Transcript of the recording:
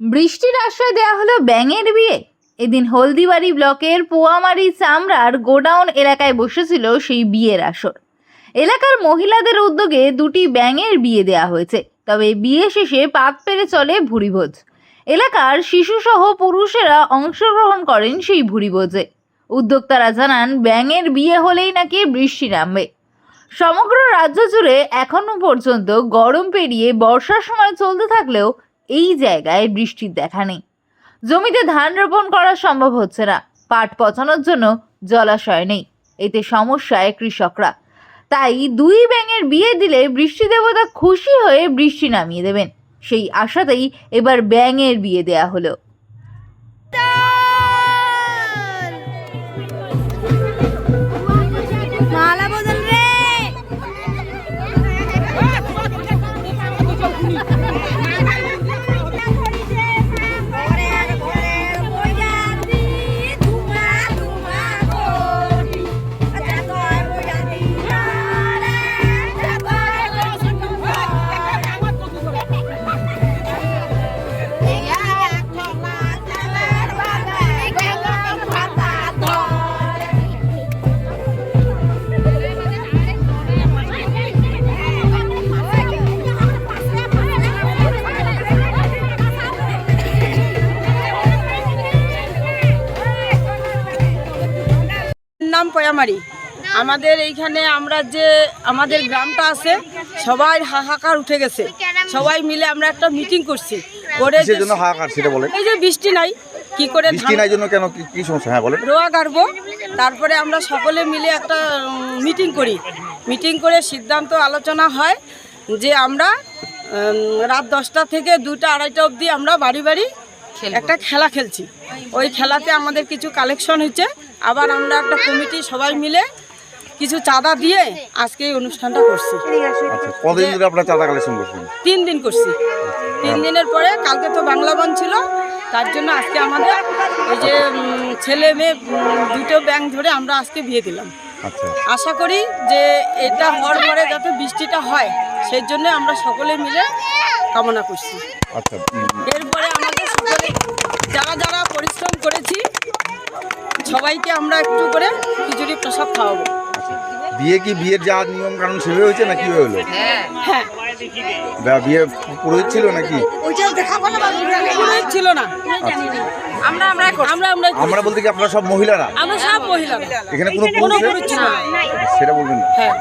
বৃষ্টির আশ্রয় দেওয়া হলো ব্যাঙের বিয়ে। এদিন হলদিবাড়ি ব্লকের পোয়ামারি চামড়ার গোডাউন এলাকায় বসেছিল সেই বিয়ের আসর। এলাকার মহিলাদের উদ্যোগে দুটি ব্যাঙের বিয়ে দেওয়া হয়েছে, তবে বিয়ে শেষে পাক পেরে চলে ভুরিভোজ এলাকার শিশুসহ পুরুষেরা অংশগ্রহণ করেন সেই ভুরিভোজে উদ্যোক্তারা জানান, ব্যাঙের বিয়ে হলেই নাকি বৃষ্টি নামবে। সমগ্র রাজ্য জুড়ে এখনও পর্যন্ত গরম পেরিয়ে বর্ষার সময় চলতে থাকলেও এই জায়গায় বৃষ্টির দেখা নেই। জমিতে ধান রোপণ করা সম্ভব হচ্ছে না। পাট পচানোর জন্য জলাশয় নেই। এতে সমস্যায় কৃষকরা। তাই দুই ব্যাঙের বিয়ে দিলে বৃষ্টি দেবতা খুশি হয়ে বৃষ্টি নামিয়ে দেবেন। সেই আশাতেই এবার ব্যাঙের বিয়ে দেয়া হলো। মালা নাম পয়ামারি। আমাদের এইখানে আমরা যে আমাদের গ্রামটা আছে সবাই হাহাকার উঠে গেছে। সবাই মিলে আমরা একটা মিটিং করছি। করে জন্য হাহাকার সেটা বলেন। এই যে বৃষ্টি নাই কি করে বৃষ্টি নাই জন্য কেন কি- কি সমস্যা? হ্যাঁ বলেন। রোয়া গাড়বো। তারপরে আমরা সকলে মিলে একটা মিটিং করি। মিটিং করে সিদ্ধান্ত আলোচনা হয় যে আমরা রাত দশটা থেকে দুটা আড়াইটা অবধি আমরা বাড়ি বাড়ি একটা খেলা খেলছি। ওই খেলাতে আমাদের কিছু কালেকশন হয়েছে। আবার আমরা একটা কমিটি সবাই মিলে কিছু চাঁদা দিয়ে আজকে এই অনুষ্ঠানটা করছি। আচ্ছা কতদিন ধরে আপনারা চাঁদা কালেকশন করছেন? তিন দিন করছি। তিন দিনের পরে কালকে তো বাংলা বন ছিল তার জন্য আজকে আমাদের এই যে ছেলে মেয়ে দুটো ব্যাংক ধরে আমরা আজকে বিয়ে দিলাম। আচ্ছা। আশা করি যে এটা হওয়ার পরে যাতে বৃষ্টিটা হয় সেই জন্য আমরা সকলে মিলে কামনা করছি। আচ্ছা। এরপরে আমাদের সকলে যারা যারা পরিশ্রম করেছি সবাইকে আমরা একটু করে খিচুড়ি প্রসাদ খাওয়াবো। বিয়ে কি বিয়ের যা নিয়ম কানুন সেভাবে হয়েছে না কীভাবে হলো? হ্যাঁ। বিয়ে পুরোহিত ছিল নাকি? পুরোহিত ছিল না। আমরা আমরা আমরা আমরা আমরা বলতে কি আপনারা সব মহিলারা? আমরা সব মহিলা এখানে কোনো পুরুষ ছিল সেটা বলবেন হ্যাঁ।